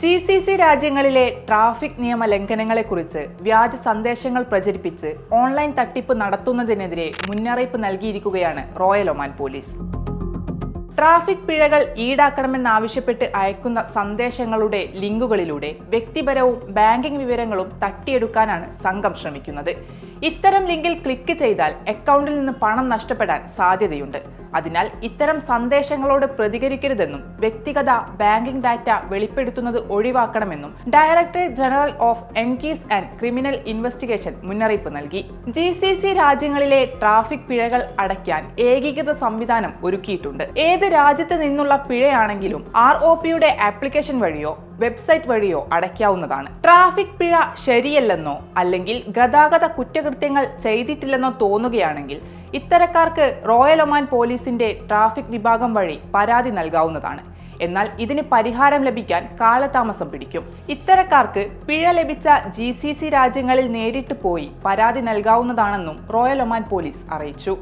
G C C രാജ്യങ്ങളിലെ traffic നിയമ ലംഘനങ്ങളെക്കുറിച്ച് വ്യാജ സന്ദേശങ്ങൾ പ്രചരിപ്പിച്ച് ഓൺലൈൻ തട്ടിപ്പ് നടത്തുന്നതിനെതിരെ മുന്നറിയിപ്പ് നൽകിയിരിക്കുകയാണ് റോയൽ ഒമാൻ പോലീസ് ട്രാഫിക് പിഴകൾ ഈടാക്കണമെന്നാവശ്യപ്പെട്ട് അയക്കുന്ന സന്ദേശങ്ങളുടെ ലിങ്കുകളിലൂടെ വ്യക്തിപരവും ബാങ്കിംഗ് വിവരങ്ങളും തട്ടിയെടുക്കാനാണ് സംഘം ശ്രമിക്കുന്നത്. ഇത്തരം ലിങ്കിൽ ക്ലിക്ക് ചെയ്താൽ അക്കൗണ്ടിൽ നിന്ന് പണം നഷ്ടപ്പെടാൻ സാധ്യതയുണ്ട്. അതിനാൽ ഇത്തരം സന്ദേശങ്ങളോട് പ്രതികരിക്കരുതെന്നും വ്യക്തിഗത ബാങ്കിംഗ് ഡാറ്റ വെളിപ്പെടുത്തുന്നത് ഒഴിവാക്കണമെന്നും directorate general of എൻകീസ് and criminal investigation മുന്നറിയിപ്പ് നൽകി. ജി സി സി രാജ്യങ്ങളിലെ ട്രാഫിക് പിഴകൾ അടയ്ക്കാൻ ഏകീകൃത സംവിധാനം ഒരുക്കിയിട്ടുണ്ട്. ഏത് രാജ്യത്ത് നിന്നുള്ള പിഴയാണെങ്കിലും ആർ ഒ പിയുടെ ആപ്ലിക്കേഷൻ വഴിയോ വെബ്സൈറ്റ് വഴിയോ അടയ്ക്കാവുന്നതാണ്. ട്രാഫിക് പിഴ ശരിയല്ലെന്നോ അല്ലെങ്കിൽ ഗതാഗത കുറ്റകൃത്യങ്ങൾ ചെയ്തിട്ടില്ലെന്നോ തോന്നുകയാണെങ്കിൽ ഇത്തരക്കാർക്ക് റോയൽ ഒമാൻ പോലീസിന്റെ ട്രാഫിക് വിഭാഗം വഴി പരാതി നൽകാവുന്നതാണ്. എന്നാൽ ഇതിന് പരിഹാരം ലഭിക്കാൻ കാലതാമസം പിടിക്കും. ഇത്തരക്കാർക്ക് പിഴ ലഭിച്ച ജി സി സി രാജ്യങ്ങളിൽ നേരിട്ട് പോയി പരാതി നൽകാവുന്നതാണെന്നും റോയൽ ഒമാൻ പോലീസ് അറിയിച്ചു.